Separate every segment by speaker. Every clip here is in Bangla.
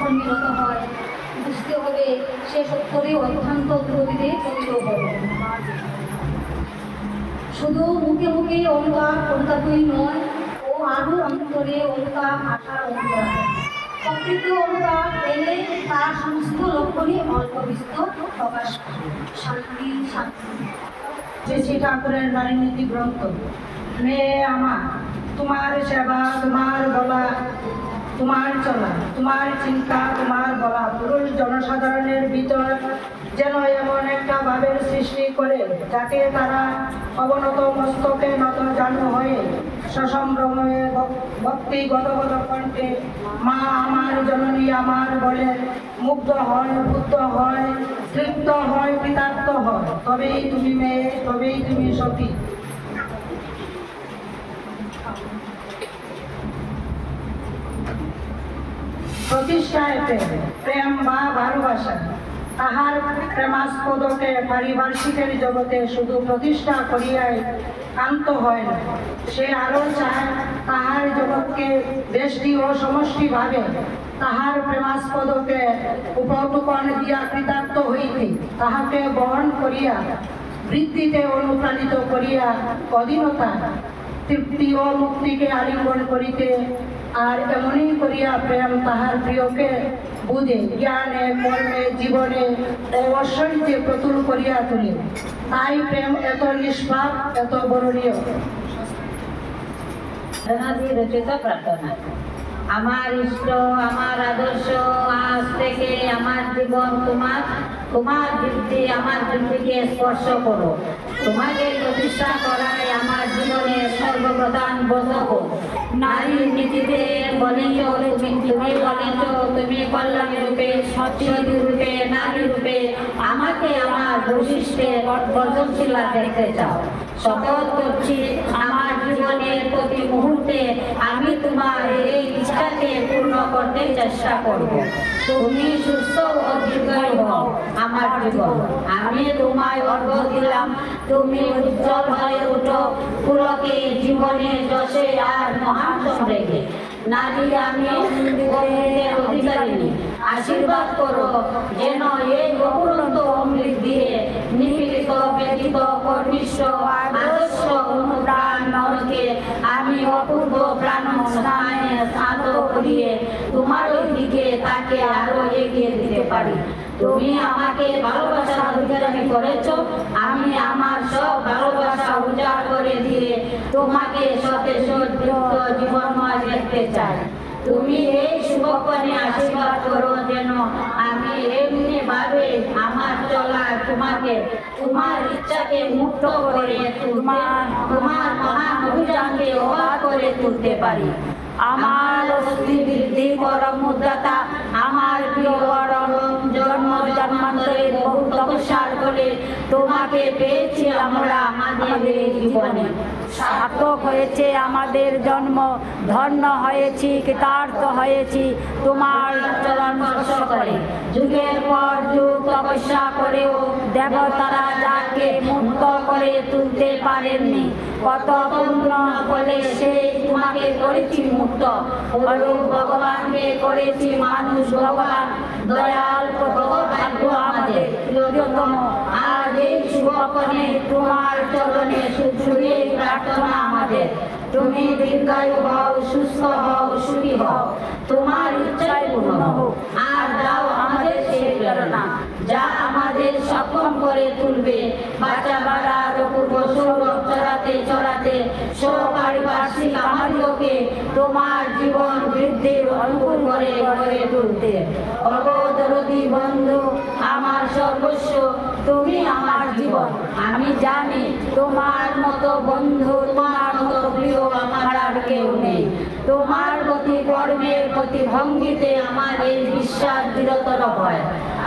Speaker 1: সমাজকর্মীরত হয়। বুঝতে হবে সে সত্তরে অত্যন্ত গতিতে চলিত হবে শুধু মুখে মুখে অনুতাপ, অনুতাপই নয়, ও আরও অন্তরে অনুতাপ, আশার অন্তর প্রকৃত অনুতাপ এলে তার সমস্ত লক্ষণই অল্প বিস্তর প্রকাশ। শান্তি শান্তি।
Speaker 2: শ্রী শ্রী ঠাকুরের নারী নীতি গ্রন্থ। মেয়ে আমার, তোমার সেবা, তোমার বলা। তোমার চলা তোমার চিন্তা, তোমার বলা পুরুষ জনসাধারণের ভিতর যেন এমন একটা ভাবের সৃষ্টি করে যাতে তারা অবনত মস্তকে নত জানু হয়ে সসম্ভ্রমে ভক্তি গদগদ কণ্ঠে, মা, আমার জননী আমার বলে মুগ্ধ হয় বুদ্ধ হয়, তৃপ্ত হয়, কৃতার্থ হয়। তবেই তুমি মেয়ে, তবেই তুমি সতী। প্রতিষ্ঠায় প্রেম বা ভালোবাসা, তাহার প্রেমাস্পদকে পারিপার্শ্বিকের জগতে শুধু প্রতিষ্ঠা করিয়াই কান্ত হয় না। সে আরও চায় তাহার জগৎকে দেশটি ও সমষ্টিভাবে তাহার প্রেমাস্পদকে উপটুকন দিয়া কৃতার্থ হইতে তাহাকে বহন করিয়া বৃত্তিতে অনুপ্রাণিত করিয়া অধীনতা তৃপ্তি ও মুক্তিকে আলিঙ্গন করিতে আর এমনই করিয়া প্রেম তাহার প্রিয়কে বুঝে, জ্ঞানে, কর্মে, জীবনে অবশ্যই ঐশ্বর্যে প্রতুল করিয়া তোলে। তাই প্রেম এত নিষ্পাপ, এত বরণীয়।
Speaker 3: রচিত প্রার্থনা। আমার ইষ্ট, আমার আদর্শ, আজ থেকে আমার জীবন তোমার তোমার বৃদ্ধি আমার বৃদ্ধিকে স্পর্শ করো। তোমাকে প্রতিষ্ঠা করাই আমার জীবনের সর্বপ্রধান ব্রত নারীর নীতিতে বলেছ তুমি বলেছ তুমি কল্যাণ রূপে সতী রূপে, নারী রূপে, আমাকে আমার বৈশিষ্ট্যে বর্ধনশীলা দেখতে চাও। শপথ করছি, আমার জীবনের প্রতি মুহূর্তে আমি তোমার এই পূর্ণ করতে চেষ্টা করব। তুমি সুস্থ ও দীর্ঘায়ু হও, আমার জীবন। আমি তোমায় অর্ঘ দিলাম। তুমি উজ্জ্বল হয়ে উঠো। পুলকে জীবনে যশে আর মহান সম্রেগে নারী, আমি আশীর্বাদ করো যেন এই অপুরন্ত অমৃত দিয়ে নিপীড়িত ব্যতীত কর্মিষ্ঠ দিকে তাকে আরও এগিয়ে দিতে পারি। তুমি আমাকে ভালোবাসার অধিকারী করেছ। আমি আমার সব ভালোবাসা উজাড় করে দিয়ে তোমাকে সতেজ যুক্ত জীবনময় দেখতে চাই। তুমি এই শুভক্ষণে আশীর্বাদ করো যেন আমি এমনি ভাবে আমার চলা তোমাকে তোমার ইচ্ছাকে মুক্ত করে তোমার তোমার মহান অভিযানকে অবাক করে তুলতে পারি। আমার অস্থি বৃদ্ধি মুদ্রাতা আমার প্রিয় জন্ম, জন্মান্তরের বহু তপস্যার ফলে তোমাকে পেয়েছি আমরা আমাদের জীবনে।
Speaker 4: সার্থক হয়েছে আমাদের জন্ম, ধন্য হয়েছি, কৃতার্থ হয়েছি তোমার চরণ স্পর্শ করে।
Speaker 3: যুগের পর যুগ তপস্যা করেও
Speaker 4: দেবতারা যাকে মুক্ত করে তুলতে পারেননি।
Speaker 3: কত পূর্ণ বলে সেই তোমাকে করেছি মুক্ত। অরূপ ভগবানকে করেছি মানুষ ভগবান। দয়াল ভাগ্য আমাদের। প্রিয়তম, আজ এই শুভক্ষণে তোমার চরণে শুধুই প্রার্থনা আমাদের। তুমি দীর্ঘায়ু হও, সুস্থ হও, সুখী হও। তোমার ইচ্ছাই পূর্ণ হোক। আর দাও আমাদের সেই প্রেরণা। করে তুলবে। বাঁচা বাড়ার অপূর্ব সৌরভ চড়াতে চড়াতে সপারিপার্শ্বিক আমাদিগকে তোমার জীবন বৃদ্ধির অনুকূল করে গড়ে তুলতে। বন্ধু, আমার সর্বস্ব, তুমি আমার জীবন। আমি জানি তোমার মতো বন্ধু, তোমার মতো প্রিয় আমার আর কেউ নেই। তোমার প্রতি কর্মের প্রতি ভঙ্গিতে আমার এই বিশ্বাস দৃঢ়তর হয়।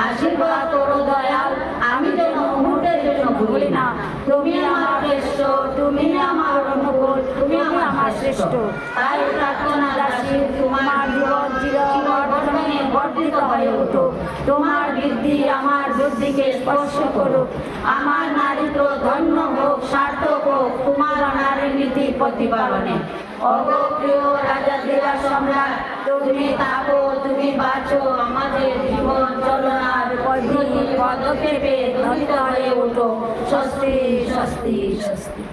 Speaker 3: আশীর্বাদ করো দয়াল আমি যেন মুহূর্তের জন্য ভুলি না তুমি আমার শ্রেষ্ঠ তুমি আমার অনুকূল তুমি আমার শ্রেষ্ঠ। তাই প্রার্থনা দাসী তোমার জীবন বর্ধনে বর্ধিত হয়ে উঠো তোমার বৃদ্ধি আমার বুদ্ধিকে স্পর্শ করুক। আমার নারীত্ব ধন্য হোক সার্থক হোক তোমার নারী নীতি প্রতিপালনে। অগপ্রিয় রাজা দেবা সম্রাট তুমি থাকো তুমি বাঁচো আমাদের জীবন প্রতি পদক্ষেপে ধ্বনিত হয়ে ওঠো স্বস্তি স্বস্তি স্বস্তি।